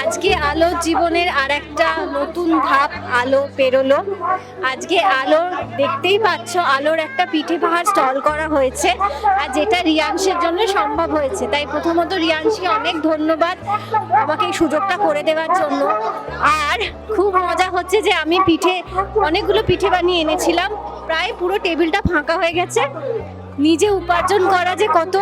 আজকে আলো জীবনের আর একটা নতুন ধাপ আলো পেরোলো। আজকে আলো, দেখতেই পাচ্ছ, আলোর একটা পিঠে পাহাড় স্টল করা হয়েছে। আর যেটা রিয়াংশের জন্য সম্ভব হয়েছে। তাই প্রথমত রিয়াংশকে অনেক ধন্যবাদ আমাকে এই সুযোগটা করে দেওয়ার জন্য। আর খুব মজা হচ্ছে যে আমি পিঠে, অনেকগুলো পিঠে বানিয়ে এনেছিলাম। প্রায় পুরো টেবিলটা ফাঁকা হয়ে গেছে। নিজে উপার্জন করা যে কত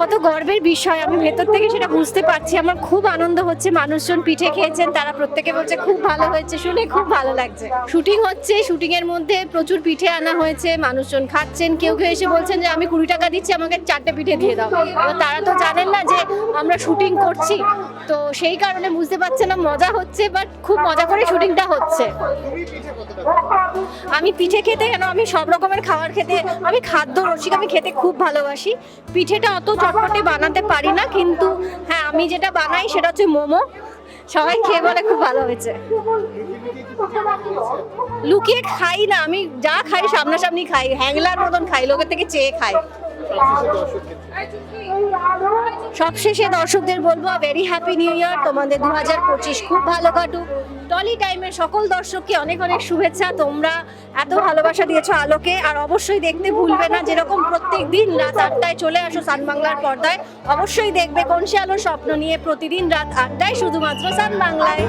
কত গর্বের বিষয়। আমি ভেতর থেকে সেটা বুঝতে পারছি। আমার খুব আনন্দ হচ্ছে। মানুষজন পিঠে খেয়েছেন। তারা প্রত্যেকে বলছে, খুব ভালো হয়েছে। শুনে খুব ভালো লাগছে। শুটিং হচ্ছে। শুটিং এর মধ্যে প্রচুর পিঠে আনা হয়েছে। মানুষজন খাচ্ছেন। কেউ কেউ এসে বলছেন যে, আমি কুড়ি টাকা দিচ্ছি। আমাকে চারটে পিঠে দিয়ে দাও। তারা তো জানেন না যে আমরা শুটিং করছি। তো সেই কারণে বুঝতে পারছে না, মজা হচ্ছে বাট খুব মজা করে শুটিংটা হচ্ছে। আমি পিঠে খেতে কেন, আমি সব রকমের খাবার খেতে, আমি খাদ্য রসিক, আমি খেতে খুব ভালোবাসি। পিঠেটা অত চটপটে বানাতে পারি না, কিন্তু হ্যাঁ আমি যেটা বানাই সেটা হচ্ছে মোমো। সবাই খেয়ে বলে খুব ভালো হয়েছে। লুকিয়ে খাই না, আমি যা খাই সামনাসামনি খাই, হ্যাংলার মতন খাই, লোকের থেকে চেয়ে খাই। সবশেষে দর্শকদের বলব ভেরি হ্যাপি নিউ ইয়ার তোমাদের দু হাজার পঁচিশ খুব ভালো কাটুক। টলি টাইমের সকল দর্শককে অনেক অনেক শুভেচ্ছা। তোমরা এত ভালোবাসা দিয়েছ আলোকে। আর অবশ্যই দেখতে ভুলবে না, যেরকম প্রত্যেক দিন রাত আটটায় চলে আসো সান বাংলার পর্দায়। অবশ্যই দেখবে, কোন সে আলোর স্বপ্ন নিয়ে প্রতিদিন রাত আটটায় শুধুমাত্র সান বাংলায়।